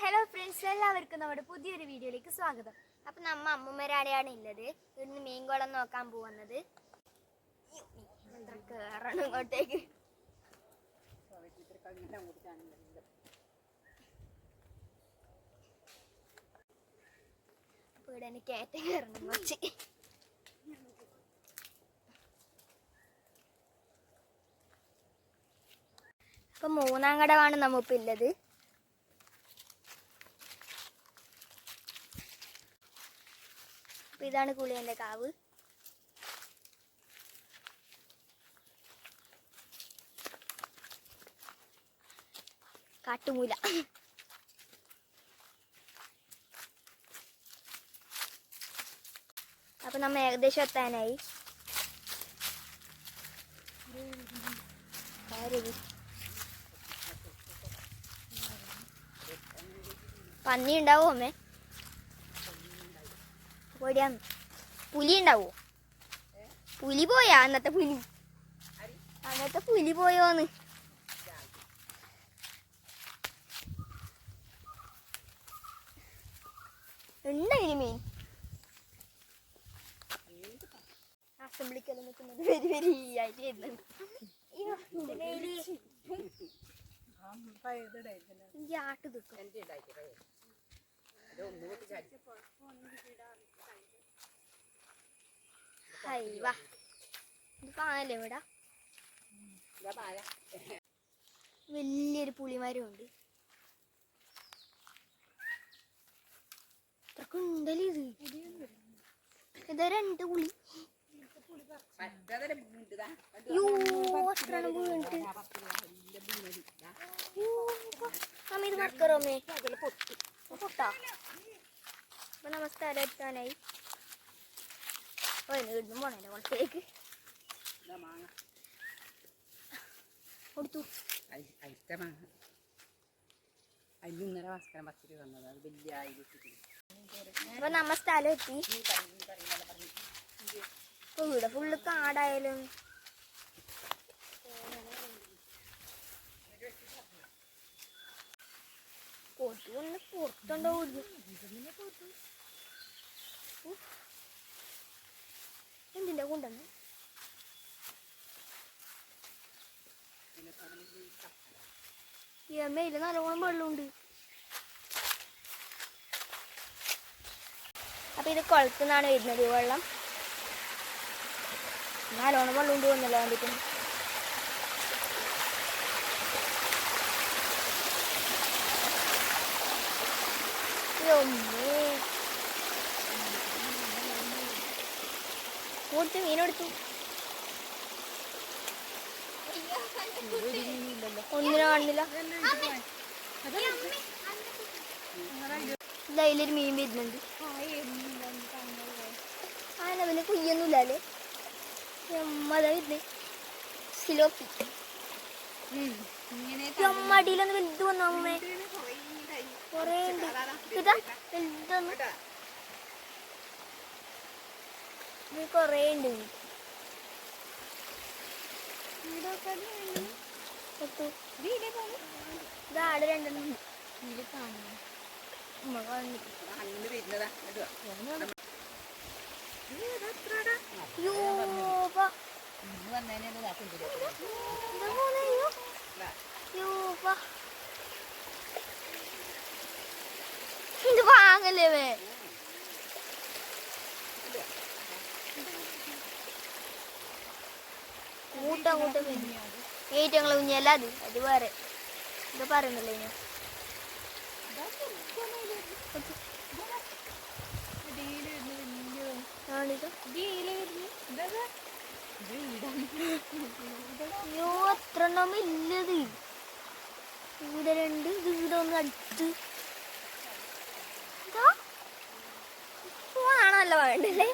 Hello friends എല്ലാവർക്കും നമ്മുടെ പുതിയൊരു വീഡിയോയിലേക്ക് സ്വാഗതം. അപ്പം നമ്മ അമ്മൂമ്മരാടെയാണ് ഉള്ളത് ഇവിടുന്ന് മീൻകുളം നോക്കാൻ പോകുന്നത് കയറണം ഇങ്ങോട്ടേക്ക്. അപ്പൊ ഇവിടെ എനിക്ക് ഏറ്റവും കയറണം കുറച്ച്. അപ്പം മൂന്നാം കടവാണ് നമ്മിപ്പോ ഉള്ളത് ഇതാണ് കുളിയന്റെ കാവ്. കാട്ടുമൂല. അപ്പൊ നമ്മ ഏകദേശം എത്താനായി. പന്നി ഉണ്ടാവോ അമ്മേ? ഓടിയാന്ന് പുലി ഉണ്ടാവോ പുലി പോയാ? അന്നത്തെ പുലി. അന്നത്തെ പുലി പോയോന്ന്. ഉണ്ടതിന് മീൻ അസംബ്ലിക്കെല്ലാം നിൽക്കുന്നത് വെരി വെരി ആയിട്ട് വരുന്നുണ്ട്. എനിക്ക് ആട്ട് നിൽക്കും ഹൈ വാ. ഇത് കാണല്ലേ ഇവിടെ. വലിയൊരു പുളിമരമുണ്ട് ഉണ്ട്. ഇത്രക്കുണ്ടല്ലേ ഇത്. ഇതാ രണ്ട് പുളി. അമ്മ ഇത് മറക്കറോ അമ്മേ പൊട്ടി. അപ്പൊ നമസ്കാരം എത്താനായി ഇടുന്നു പോണേ കുറച്ചേക്ക് കൊടുത്തു. അതിന് ഇന്നലെ ഭാസ്കരൻ പത്തിരി തന്നത്. അത് വലിയ ആയിരത്തി അപ്പൊ നമ്മ സ്ഥലം എത്തി. ഇപ്പൊ ഇവിടെ ഫുള്ള് കാടായാലും. കൊതു കൊണ്ട് എന്തിന്റെ കൊണ്ടുവന്ന് എമ്മയിൽ നല്ലോണം വെള്ളമുണ്ട്. അപ്പൊ ഇത് കുളത്തുനിന്നാണ് വരുന്നത് ഈ വെള്ളം. നല്ലോണം വെള്ളം ഉണ്ട് വന്നല്ലോ വേണ്ടിട്ട് കൊടുത്തു മീനെടുത്തു. ഒന്നിനും കാണുന്നില്ല അതിലൊരു മീൻ വരുന്നുണ്ട്. ആ പിന്നെ കുയ്യൊന്നുമില്ലല്ലേ അമ്മ അതാ വരുന്നേ സിലോപ്പി അമ്മടിയിലൊന്ന് വലുത് വന്നു അമ്മേ. കൊറേ ഉണ്ട്. ഇതാ വലുതൊന്ന് ഇത് കുറേ ഉണ്ട്. ഇതാ ആട് രണ്ടെണ്ണം. ഇതിൽ കാണുന്നു ഉമ്മ കാണുന്നു അങ്ങനെ വരുന്നതാ ഇടുക. യൂപ്പ ഇന്ന് വന്നതിനെ ഇതാ കൊണ്ടുവരും. എന്താ പോണേ യ്യോ. ഇതാ. യൂപ്പ ഇത് വാങ്ങല്ലേ വേ കൂട്ടം കൂട്ടം ഏറ്റങ്ങളെ കുഞ്ഞല്ല അത് അത് വേറെ. ഇത് പറയുന്നില്ല ഞാൻ? അയ്യോ എത്ര ഇല്ലത് ഇവിടെ രണ്ട് ഇത് ഇവിടെ ഒന്ന് അടുത്ത്. ഫോണാണല്ലോ വേണ്ടല്ലേ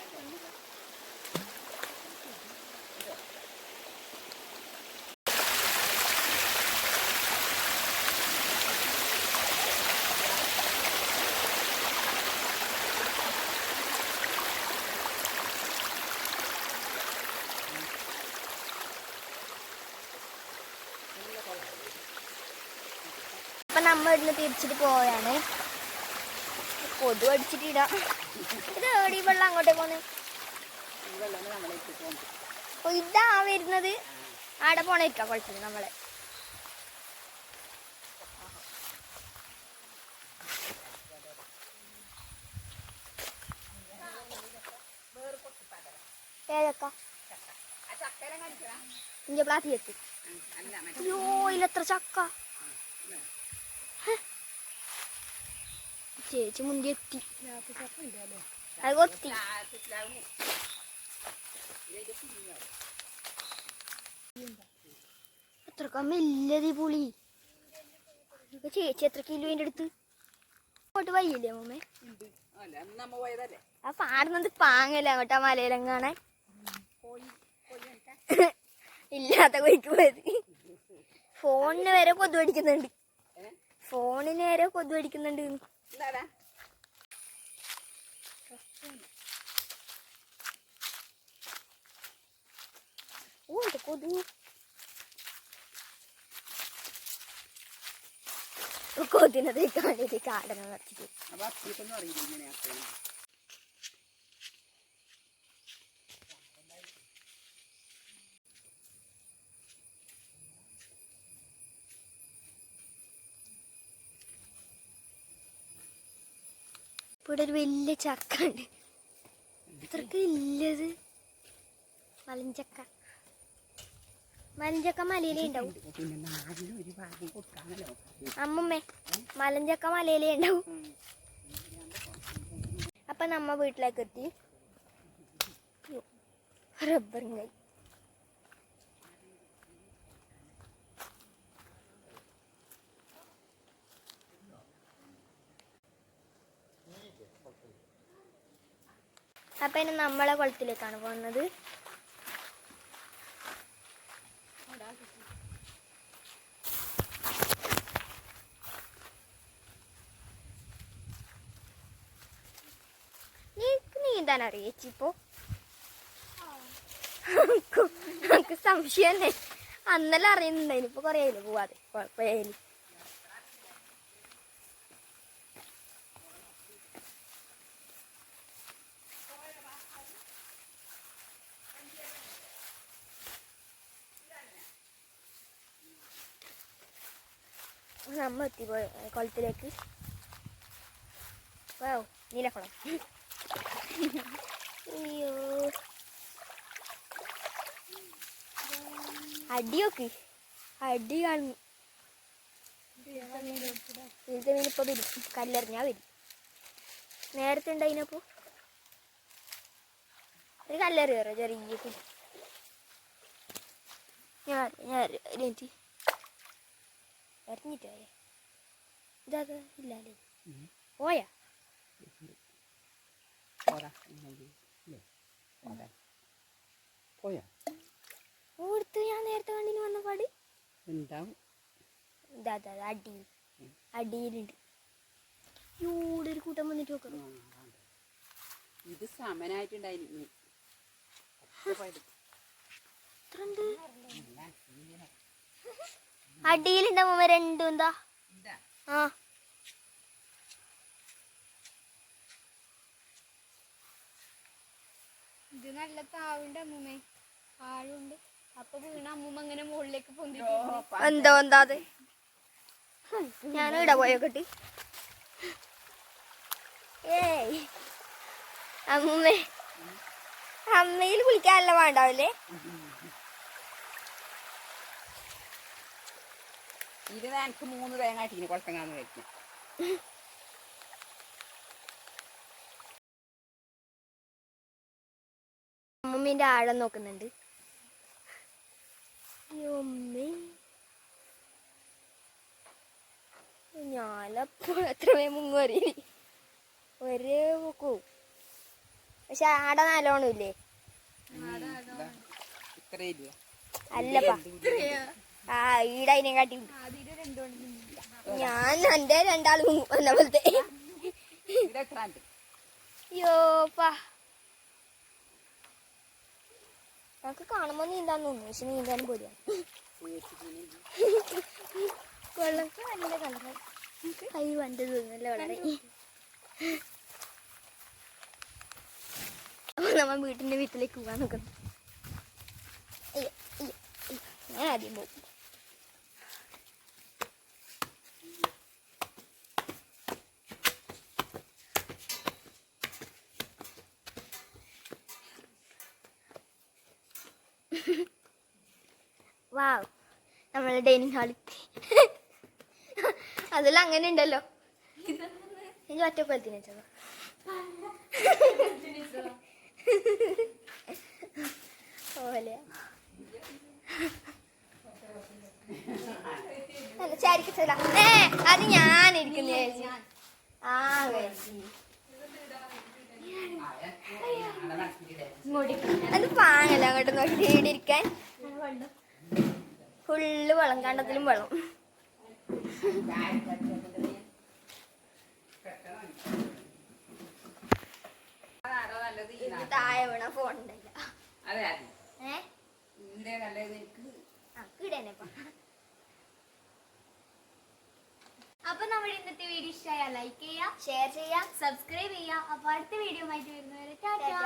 അപ്പൊ നമ്മൾ ഇവിടുന്ന് തിരിച്ചിട്ട് പോവാണ്. കൊതു അടിച്ചിട്ട് ഇടാം ഇത് എവിടെ വെള്ളം അങ്ങോട്ടേ പോന്നെ? ഇതാ വരുന്നത്. ആടെ പോണേക്കാ കുഴപ്പമില്ല നമ്മളെ. അയ്യോ ഇതിലെത്ര ചക്ക? ചേച്ചി മുന്തി എത്തി ചക്ക ഇല്ലല്ലോ അത് കൊത്തി എത്ര കമ്മില്ലത് പുളി ചേച്ചി എത്ര കിലോന്റെ അടുത്ത് അങ്ങോട്ട് വയ്യില്ലേ അമ്മേ ഉണ്ട്. അല്ല നമ്മ പോയതല്ലേ ആ പാടുന്നത് പാങ്ങല്ലേ അങ്ങോട്ട് ആ കോഴി ഇല്ലാത്ത കൊയ്ക്ക് പോയത്. ഫോണിന് വരെ കൊതു അടിക്കുന്നുണ്ട്. ഏ? ഫോണിന് വരെ കൊതു അടിക്കുന്നുണ്ട്. എന്താടാ ഓ ഇത് കൊതു. കൊതിനത് കാണിട്ട് കാടന നിറച്ചിട്ട് അപ്പൊ അപ്പിക്കൊന്നും അറിയില്ല ഇങ്ങനെ ഇവിടെ ഒരു വലിയ ചക്ക ഉണ്ട് ഇത്രക്ക് ഇല്ലത് മലഞ്ചക്ക. മലഞ്ചക്ക മലയിലേ ഉണ്ടാവും. അമ്മമ്മേ മലഞ്ചക്ക മലയിലേ ഉണ്ടാവും. അപ്പൊ നമ്മ വീട്ടിലേക്ക് എത്തി. റബ്ബറും കൈ അപ്പൊ ഇനി നമ്മളെ കുളത്തിലേക്കാണ് പോകുന്നത്. നീക്ക് നീന്താൻ അറിയിച്ചിപ്പോ നമുക്ക് സംശയം തന്നെ അന്നലെ അറിയുന്നുണ്ടായിരുന്നു ഇപ്പൊ കൊറേ പോവാതെ. കുഴപ്പമായാലും നമ്മ എത്തിപ്പോയി കുളത്തിലേക്ക് വോ നീലക്കുളം. അയ്യോ. അടിയൊക്കെ. അടി കാണുന്നു ഇപ്പൊ വരും. കല്ലെറിഞ്ഞാ വരും. നേരത്തെ ഉണ്ടായിനപ്പോ ഒരു കല്ലെറി കയറോ ചെറിയ ഞാൻ ഞാൻ എറിഞ്ഞിട്ട് പോയേ ഇതാ ഇല്ലല്ലേ ഉം. പോയാ. പോയോ? ഓടുത്ത് ഞാൻ നേരത്തെ കണ്ടിന് വന്ന പാട്. ഉണ്ടാവും ഇതാ അടിയിൽ. അടിയിലുണ്ട്. ഇവിടെ ഒരു കൂട്ടം വന്നിട്ട് നോക്കണം. ഇത് സമനായിട്ടുണ്ടായിരുന്നു എത്ര ഉണ്ട് അടിയിലുണ്ടാവുമ്പോ രണ്ടും എന്താ? ആ. ഇത് നല്ല താവുണ്ട് അമ്മൂമ്മേ. ആഴുണ്ട് അപ്പൊ വീണ അമ്മൂമ്മ അങ്ങനെ മുകളിലേക്ക് പൊന്തി എന്തോ എന്താ അത്? ഞാൻ പോയോ കെട്ടി? ഏയ്. അമ്മൂമ്മേ. അമ്മയിൽ കുളിക്കാനല്ല വേണ്ടാവില്ലേ? ഇത് എനിക്ക് മൂന്ന് തേങ്ങ ആട്ടിന് കുളത്തങ്ങാന്ന് കഴിക്കാം. അമ്മൂമ്മേന്റെ ആഴം നോക്കുന്നുണ്ട്. ഞാനപ്പത്രമേ എത്രമേ മുങ്ങറി ഒരേ നോക്കൂ പക്ഷെ ആട നല്ലോണം ഇല്ല? അല്ലപ്പാ. ഞാൻ എന്റെ രണ്ടാളും വന്ന പോലത്തെ. നമുക്ക് കാണുമ്പോ നീന്താൻ തോന്നുന്നു പക്ഷെ നീന്താനും പോലെ നമ്മ വീട്ടിന്റെ വീട്ടിലേക്ക് പോകാൻ നോക്കുന്നു. ഞാൻ ആദ്യം പോകും വാവ് നമ്മളെ ഡൈനിങ് ഹാളിൽ അതിൽ അങ്ങനെ ഉണ്ടല്ലോ. എനിക്ക് ഒറ്റക്കൊലത്തിന് വെച്ചത് പോലെ അല്ല ചാരിക്ക് തരാം ഏ അത് ഞാൻ ഇരിക്കുന്ന ആ അത് പാങ്ങല്ല അങ്ങോട്ട് നോക്കി ഇവിടെ ഇരിക്കാൻ. ഫുള്ള് വെള്ളം കണ്ടത്തിലും വെള്ളം? താഴെ വീണ ഫോൺ ഉണ്ടല്ല. ഏ? ഇതിന്റെ നല്ലത് എനിക്ക് ആ കിടന്നെപ്പാ അപ്പൊ നമ്മുടെ ഇന്നത്തെ വീഡിയോ ഇഷ്ടമായ ലൈക്ക് ചെയ്യുക ഷെയർ ചെയ്യുക സബ്സ്ക്രൈബ് ചെയ്യുക. അപ്പോൾ അടുത്ത വീഡിയോ ആയിട്ട് വരുന്നവരെ ടാറ്റാ.